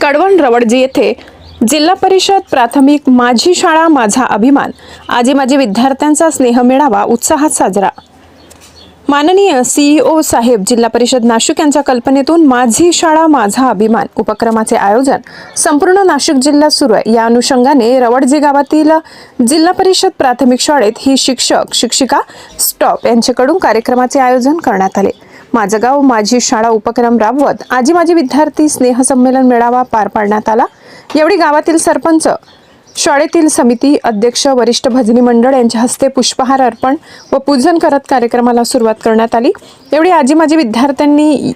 कडवण रवडजी येथे जिल्हा परिषद प्राथमिक माझी शाळा माझा अभिमान. आजी माझी विद्यार्थ्यांचा स्नेह मेळावा उत्साहात साजरा. माननीय सीईओ साहेब जिल्हा परिषद नाशिक यांच्या कल्पनेतून माझी शाळा माझा अभिमान उपक्रमाचे आयोजन संपूर्ण नाशिक जिल्ह्यात सुरू आहे. या अनुषंगाने रवडजी गावातील जिल्हा परिषद प्राथमिक शाळेत ही शिक्षक शिक्षिका स्टॉप यांच्याकडून कार्यक्रमाचे आयोजन करण्यात आले. माझं गाव माझी शाळा उपक्रम राबवत आजी माझी विद्यार्थी स्नेहसंमेलन मेळावा पार पाडण्यात आला. यावेळी गावातील सरपंच शाळेतील समिती अध्यक्ष वरिष्ठ भजनी मंडळ यांच्या हस्ते पुष्पहार अर्पण व पूजन करत कार्यक्रमाला सुरुवात करण्यात आली. यावेळी आजी माझी विद्यार्थ्यांनी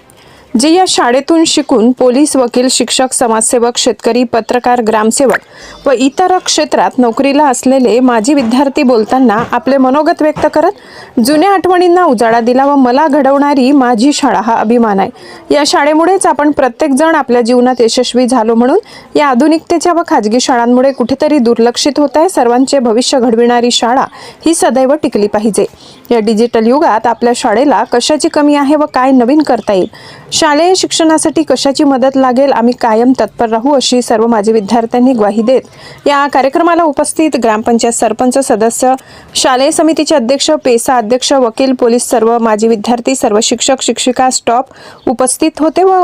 जे या शाळेतून शिकून पोलीस वकील शिक्षक समाजसेवक शेतकरी पत्रकार ग्रामसेवक व इतर क्षेत्रात नोकरीला असलेले माजी विद्यार्थी बोलताना आपले मनोगत व्यक्त करत जुन्या आठवणींना उजाळा दिला व मला घडवणारी माझी शाळा हा अभिमान आहे. या शाळेमुळेच आपण प्रत्येकजण आपल्या जीवनात यशस्वी झालो म्हणून या आधुनिकतेच्या व खाजगी शाळांमुळे कुठेतरी दुर्लक्षित होत आहे. सर्वांचे भविष्य घडविणारी शाळा ही सदैव टिकली पाहिजे. या डिजिटल युगात आपल्या शाळेला कशाची कमी आहे व काय नवीन करता येईल? शालेय शिक्षणासाठी कशाची मदत लागेल? आम्ही कायम तत्पर राहू अशी सर्व माजी विद्यार्थ्यांनी ग्वाही देत. या कार्यक्रमाला उपस्थित ग्रामपंचायत सरपंच सदस्य शालेय समितीचे अध्यक्ष पेसा अध्यक्ष वकील पोलीस सर्व माजी विद्यार्थी सर्व शिक्षक शिक्षिका स्टॉप उपस्थित होते व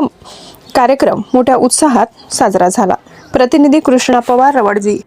कार्यक्रम मोठ्या उत्साहात साजरा झाला. प्रतिनिधी कृष्णा पवार रवडजी